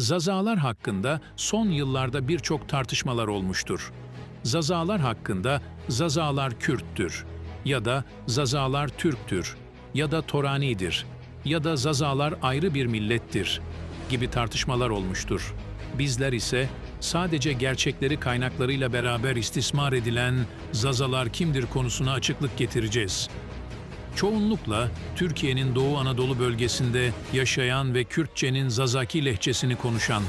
Zazalar hakkında son yıllarda birçok tartışmalar olmuştur. Zazalar hakkında Zazalar Kürttür ya da Zazalar Türktür ya da Toranidir ya da Zazalar ayrı bir millettir gibi tartışmalar olmuştur. Bizler ise sadece gerçekleri kaynaklarıyla beraber istismar edilen Zazalar kimdir konusuna açıklık getireceğiz. Çoğunlukla Türkiye'nin Doğu Anadolu bölgesinde yaşayan ve Kürtçenin Zazaki lehçesini konuşan.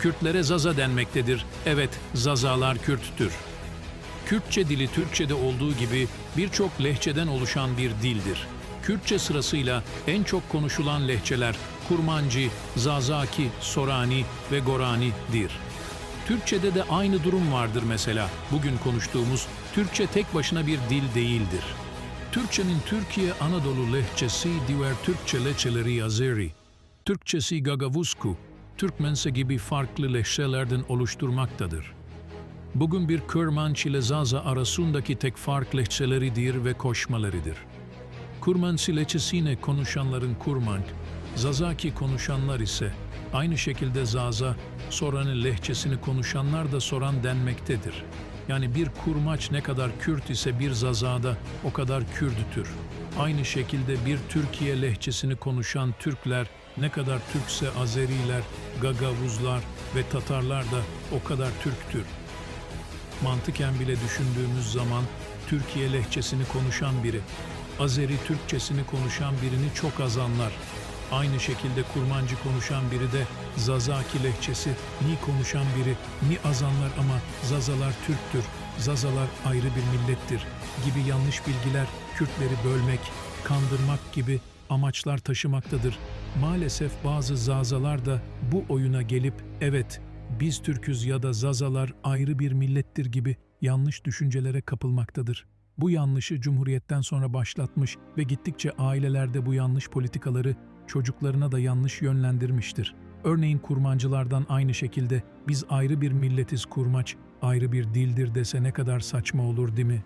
Kürtlere Zaza denmektedir. Evet, Zazalar Kürttür. Kürtçe dili Türkçe'de olduğu gibi birçok lehçeden oluşan bir dildir. Kürtçe sırasıyla en çok konuşulan lehçeler Kurmancı, Zazaki, Sorani ve Gorani'dir. Türkçe'de de aynı durum vardır mesela. Bugün konuştuğumuz Türkçe tek başına bir dil değildir. Türkçenin Türkiye Anadolu lehçesi diğer Türkçe lehçeleri Azeri, Türkçesi Gagavuzku, Türkmense gibi farklı lehçelerden oluşturmaktadır. Bugün bir Kurmanç ile Zaza arasındaki tek fark lehçeleridir ve koşmalarıdır. Kurmansi lehçesine konuşanların Kurmanç, Zazaki konuşanlar ise aynı şekilde Zaza, Soran'ın lehçesini konuşanlar da Soran denmektedir. Yani bir kurmaç ne kadar Kürt ise bir Zaza'da o kadar Kürdütür. Aynı şekilde bir Türkiye lehçesini konuşan Türkler ne kadar Türkse Azeriler, Gagavuzlar ve Tatarlar da o kadar Türktür. Mantıken bile düşündüğümüz zaman Türkiye lehçesini konuşan biri, Azeri Türkçesini konuşan birini çok az anlar. Aynı şekilde Kurmancı konuşan biri de Zazaki lehçesi ni konuşan biri ni az anlar ama Zazalar Türktür, Zazalar ayrı bir millettir gibi yanlış bilgiler Kürtleri bölmek, kandırmak gibi amaçlar taşımaktadır. Maalesef bazı Zazalar da bu oyuna gelip evet biz Türküz ya da Zazalar ayrı bir millettir gibi yanlış düşüncelere kapılmaktadır. Bu yanlışı Cumhuriyet'ten sonra başlatmış ve gittikçe ailelerde bu yanlış politikaları çocuklarına da yanlış yönlendirmiştir. Örneğin kurmancılardan aynı şekilde biz ayrı bir milletiz kurmaç, ayrı bir dildir dese ne kadar saçma olur değil mi?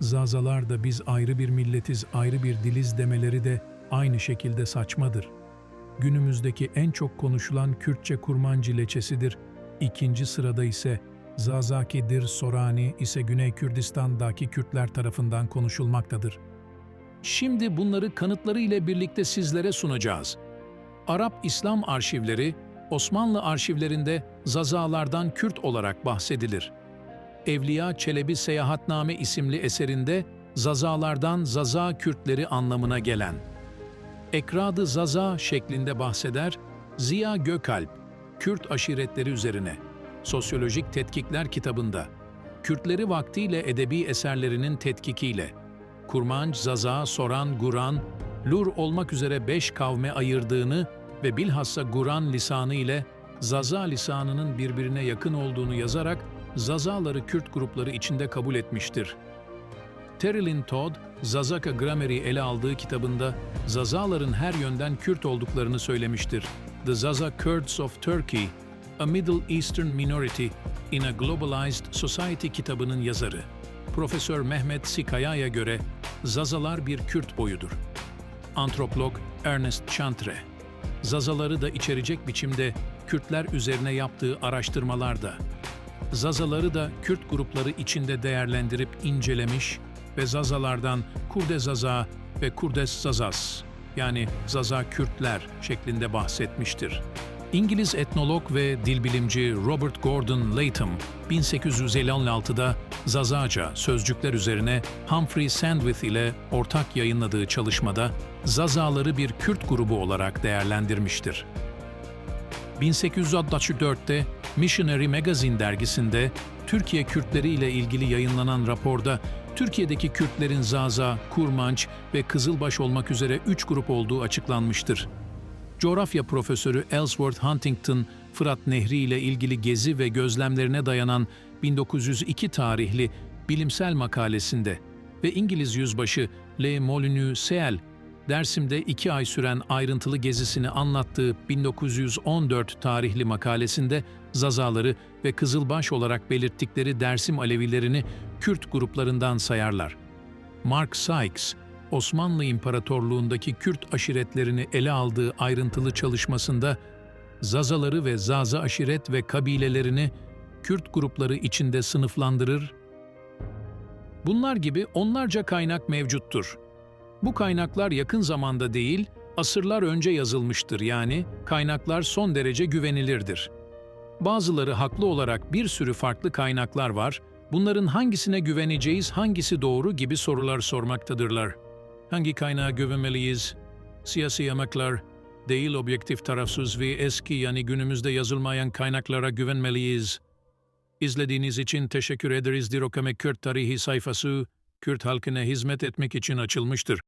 Zazalar da biz ayrı bir milletiz, ayrı bir diliz demeleri de aynı şekilde saçmadır. Günümüzdeki en çok konuşulan Kürtçe kurmancı leçesidir. İkinci sırada ise Zazakidir Sorani ise Güney Kürdistan'daki Kürtler tarafından konuşulmaktadır. Şimdi bunları kanıtları ile birlikte sizlere sunacağız. Arap İslam arşivleri, Osmanlı arşivlerinde Zazalardan Kürt olarak bahsedilir. Evliya Çelebi Seyahatname isimli eserinde Zazalardan Zaza Kürtleri anlamına gelen Ekradı Zaza şeklinde bahseder Ziya Gökalp, Kürt aşiretleri üzerine Sosyolojik Tetkikler kitabında Kürtleri vaktiyle edebi eserlerinin tetkikiyle Kurmanç, Zaza, Soran, Guran, Lur olmak üzere beş kavme ayırdığını ve bilhassa Guran lisanı ile Zaza lisanının birbirine yakın olduğunu yazarak Zazaları Kürt grupları içinde kabul etmiştir. Terilin Todd, Zazaka Grammar'i ele aldığı kitabında Zazaların her yönden Kürt olduklarını söylemiştir. The Zaza Kurds of Turkey, A Middle Eastern Minority in a Globalized Society kitabının yazarı. Profesör Mehmet Sikaya'ya göre Zazalar bir Kürt boyudur. Antropolog Ernest Chantre, Zazaları da içerecek biçimde Kürtler üzerine yaptığı araştırmalarda Zazaları da Kürt grupları içinde değerlendirip incelemiş ve Zazalardan Kurde Zaza ve Kurdes Zazas yani Zaza Kürtler şeklinde bahsetmiştir. İngiliz etnolog ve dilbilimci Robert Gordon Latham 1856'da Zazaca sözcükler üzerine Humphrey Sandwith ile ortak yayınladığı çalışmada Zazaları bir Kürt grubu olarak değerlendirmiştir. 1864'te Missionary Magazine dergisinde Türkiye Kürtleri ile ilgili yayınlanan raporda Türkiye'deki Kürtlerin Zaza, Kurmanç ve Kızılbaş olmak üzere üç grup olduğu açıklanmıştır. Coğrafya profesörü Ellsworth Huntington, Fırat Nehri ile ilgili gezi ve gözlemlerine dayanan 1902 tarihli bilimsel makalesinde ve İngiliz yüzbaşı Le Molyneux Seel, Dersim'de iki ay süren ayrıntılı gezisini anlattığı 1914 tarihli makalesinde Zazaları ve Kızılbaş olarak belirttikleri Dersim Alevilerini Kürt gruplarından sayarlar. Mark Sykes, Osmanlı İmparatorluğundaki Kürt aşiretlerini ele aldığı ayrıntılı çalışmasında Zazaları ve Zaza aşiret ve kabilelerini Kürt grupları içinde sınıflandırır. Bunlar gibi onlarca kaynak mevcuttur. Bu kaynaklar yakın zamanda değil, asırlar önce yazılmıştır yani kaynaklar son derece güvenilirdir. Bazıları haklı olarak bir sürü farklı kaynaklar var, bunların hangisine güveneceğiz, hangisi doğru gibi sorular sormaktadırlar. Hangi kaynağa güvenmeliyiz? Siyasi yemekler, değil objektif tarafsız ve eski yani günümüzde yazılmayan kaynaklara güvenmeliyiz. İzlediğiniz için teşekkür ederiz. Dirokame Kürt tarihi sayfası, Kürt halkına hizmet etmek için açılmıştır.